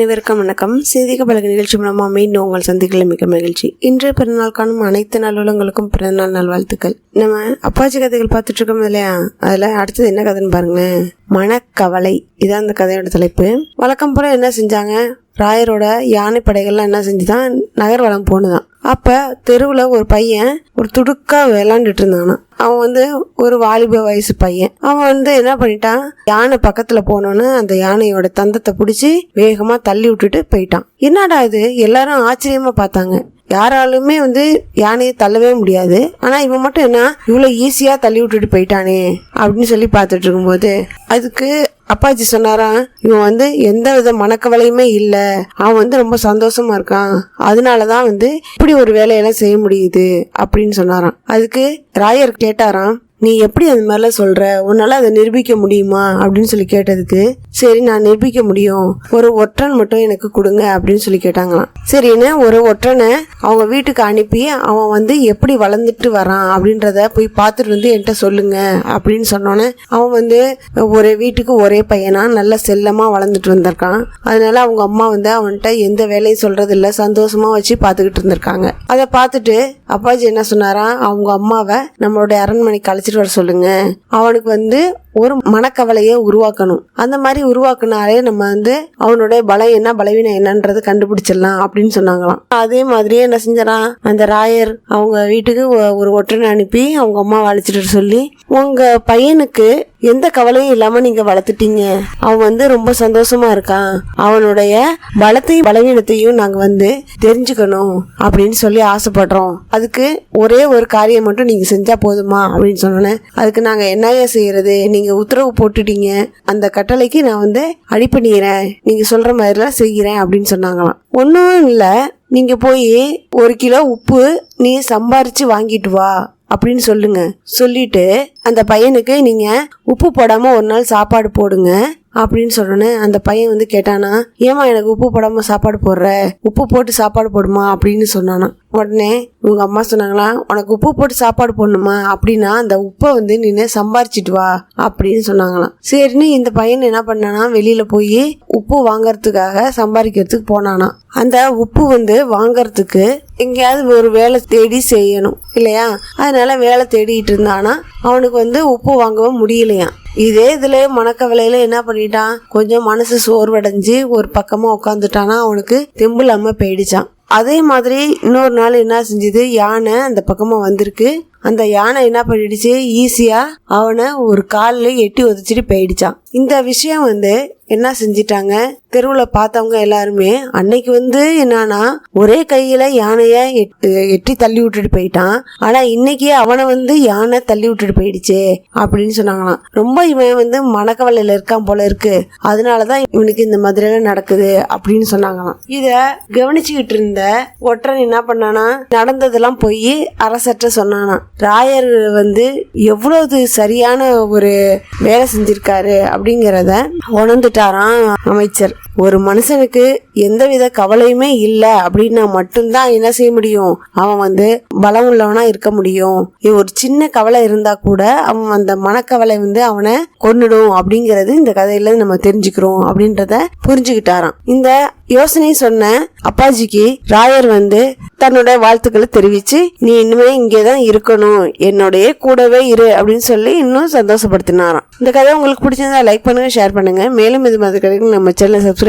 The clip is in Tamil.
அனைவருக்கும் வணக்கம். செய்திக பலக நிகழ்ச்சி மூலமா மீண்டும் உங்கள் சந்திக்கல மிக மகிழ்ச்சி. இன்றைய பிறநாள் காணும் அனைத்து நல்லுலங்களுக்கும் பிறந்தநாள் நல்வாழ்த்துக்கள். நம்ம அப்பாச்சி கதைகள் பார்த்துட்டு இருக்கோம் இல்லையா? அதில் அடுத்தது என்ன கதைன்னு பாருங்களேன். மனக்கவலை. இதான் அந்த கதையோட தலைப்பு. வழக்கம் போல என்ன செஞ்சாங்க? ராயரோட யானை படைகள்லாம் என்ன செஞ்சுதான்? நகர்வளம் போனுதான் அப்ப தெருவுல ஒரு பையன் ஒரு துடுக்கா விளாண்டுட்டு இருந்தானா. அவன் வந்து ஒரு வாலிப வயசு பையன். அவன் வந்து என்ன பண்ணிட்டான்? யானை பக்கத்துல போனோன்னு அந்த யானையோட தந்தத்தை பிடிச்சி வேகமா தள்ளி விட்டுட்டு போயிட்டான். என்னடா இது? எல்லாரும் ஆச்சரியமா பார்த்தாங்க. யாராலுமே வந்து யானையை தள்ளவே முடியாது. ஆனா இவன் மட்டும் என்ன? இவ்வளவு ஈஸியா தள்ளி விட்டுட்டு போயிட்டானே அப்படின்னு சொல்லி பார்த்துட்டு இருக்கும்போது அதுக்கு அப்பாச்சி சொன்னாராம் இவன் வந்து எந்த வித மனக்கவலையுமே இல்லை. அவன் வந்து ரொம்ப சந்தோஷமா இருக்கான். அதனால தான் வந்து இப்படி ஒரு வேலையெல்லாம் செய்ய முடியுது. அப்படின்னு சொன்னாராம். அதுக்கு ராயர் கேட்டாராம் நீ எப்படி அந்த மாதிரிலாம் சொல்கிற உன்னால் அதை நிரூபிக்க முடியுமா? அப்படின்னு சொல்லி கேட்டதுக்கு சரி நான் நிரூபிக்க முடியும். ஒரு ஒற்றன் மட்டும் எனக்கு கொடுங்க அப்படின்னு சொல்லி கேட்டாங்களாம். சரின்னு ஒரு ஒற்றனை அவங்க வீட்டுக்கு அனுப்பி அவன் வந்து எப்படி வளர்ந்துட்டு வரான் அப்படின்றத போய் பார்த்துட்டு வந்து என்கிட்ட சொல்லுங்க அப்படின்னு சொன்னோன்னே அவன் வந்து ஒரே வீட்டுக்கு ஒரே பையனா நல்ல செல்லமாக வளர்ந்துட்டு வந்திருக்கான். அதனால அவங்க அம்மா வந்து அவன்கிட்ட எந்த வேலையும் சொல்கிறது இல்லை சந்தோஷமாக வச்சு பார்த்துக்கிட்டு இருந்திருக்காங்க. அதை பார்த்துட்டு அப்பாஜி என்ன சொன்னாராம்? அவங்க அம்மாவை நம்மளுடைய அரண்மனைக்கு அழைச்சிட்டு வர சொல்லுங்க. அவனுக்கு வந்து ஒரு மனக்கவலையை உருவாக்கணும். அந்த மாதிரி உருவாக்குனாலே நம்ம வந்து அவனுடைய பலம் என்ன பலவீனம் என்னன்றது கண்டுபிடிச்சிடலாம் அப்படின்னு சொன்னாங்களாம். அதே மாதிரியே என்ன செஞ்சான் அந்த ராயர் அவங்க வீட்டுக்கு ஒ- ஒரு ஒற்றனை அனுப்பி அவங்க அம்மா அழைச்சிட்டு சொல்லி உங்க பையனுக்கு எந்த கவலையும் இல்லாம நீங்க வளர்த்துட்டீங்க. அவன் வந்து ரொம்ப சந்தோஷமா இருக்கான். அவனுடைய பலத்தையும் பலவீனத்தையும் நாங்க வந்து தெரிஞ்சுக்கணும் அப்படின்னு சொல்லி ஆசைப்படுறோம். அதுக்கு ஒரே ஒரு காரியம் மட்டும் நீங்க செஞ்சா போதுமா அப்படின்னு சொன்னேன் அதுக்கு நாங்க என்னையா செய்யறது? நீங்க உத்தரவு போட்டுட்டீங்க. அந்த கட்டளைக்கு நான் வந்து அடிப்பணிகிறேன் நீங்க சொல்ற மாதிரிலாம் செய்கிறேன் அப்படின்னு சொன்னாங்களாம். ஒன்றும் இல்லை. நீங்க போய் ஒரு கிலோ உப்பு நீ சம்பாரிச்சு வாங்கிட்டு வா அப்படின்னு சொல்லுங்க. சொல்லிட்டு அந்த பையனுக்கு நீங்க உப்பு போடாம ஒரு நாள் சாப்பாடு போடுங்க. அப்படின்னு சொன்னோன்னே அந்த பையன் வந்து கேட்டானா ஏமா எனக்கு உப்பு போடாமல் சாப்பாடு போடுற? உப்பு போட்டு சாப்பாடு போடுமா? அப்படின்னு சொன்னானா. உடனே உங்கள் அம்மா சொன்னாங்களா உனக்கு உப்பு போட்டு சாப்பாடு போடணுமா? அப்படின்னா அந்த உப்பை வந்து நின்று சம்பாரிச்சிட்டு வா அப்படின்னு சொன்னாங்களாம். சரின்னு இந்த பையன் என்ன பண்ணானா வெளியில் போய் உப்பு வாங்கறதுக்காக சம்பாதிக்கிறதுக்கு போனானா. அந்த உப்பு வந்து வாங்கறதுக்கு எங்கேயாவது ஒரு வேலை தேடி செய்யணும் இல்லையா? அதனால வேலை தேடிட்டு இருந்தானா. அவனுக்கு வந்து உப்பு வாங்கவும் முடியலையாம். இதே இதுல மனக்கவலையில என்ன பண்ணிட்டான்? கொஞ்சம் மனசு சோர்வடைஞ்சு ஒரு பக்கமா உட்காந்துட்டானா அவனுக்கு தெம்பு இல்லாம போயிடுச்சான். அதே மாதிரி இன்னொரு நாள் என்ன செஞ்சது? யானை அந்த பக்கமா வந்திருக்கு. அந்த யானை என்ன பண்ணிடுச்சு? ஈஸியா அவனை ஒரு காலில் எட்டி உதச்சிட்டு போயிடுச்சான். இந்த விஷயம் வந்து என்ன செஞ்சிட்டாங்க? தெருவில் பார்த்தவங்க எல்லாருமே அன்னைக்கு வந்து என்னன்னா ஒரே கையில யானைய எட்டு எட்டி தள்ளி விட்டுட்டு போயிட்டான். ஆனா இன்னைக்கு அவனை வந்து யானை தள்ளி விட்டுட்டு போயிடுச்சே அப்படின்னு சொன்னாங்களாம். ரொம்ப இவன் வந்து மணக்கவலையில இருக்கான் போல இருக்கு. அதனாலதான் இவனுக்கு இந்த மாதிரிலாம் நடக்குது அப்படின்னு சொன்னாங்களாம். இத கவனிச்சுக்கிட்டு இருந்த ஒற்றன் என்ன பண்ணானா நடந்ததெல்லாம் போய் அரசற்ற சொன்னானா ராயர் வந்து எவ்வளவு சரியான ஒரு வேலை செஞ்சிருக்காரு அப்படிங்கிறத உணர்ந்துட்டாராம் அமைச்சர். ஒரு மனுஷனுக்கு எந்தவித கவலையுமே இல்லை அப்படின்னா மட்டும்தான் என்ன செய்ய முடியும்? அவன் வந்து பலம் உள்ளவனா இருக்க முடியும். ஒரு சின்ன கவலை இருந்தா கூட அவன் அந்த மனக்கவலை வந்து அவனை கொன்னுடும் அப்படிங்கறது இந்த கதையில நம்ம தெரிஞ்சுக்கிறோம் அப்படின்றத புரிஞ்சுக்கிட்டாராம். இந்த யோசனை சொன்ன அப்பாஜிக்கு ராயர் வந்து தன்னோட வாழ்த்துக்களை தெரிவிச்சு நீ இனிமே இங்கே தான் இருக்கணும். என்னுடைய கூடவே இரு அப்படின்னு சொல்லி இன்னும் சந்தோஷப்படுத்தினாராம். இந்த கதை உங்களுக்கு பிடிச்சிருந்தா லைக் பண்ணுங்க ஷேர் பண்ணுங்க. மேலும் இது மாதிரி நம்ம சேனல் சப்ஸ்கிரைப்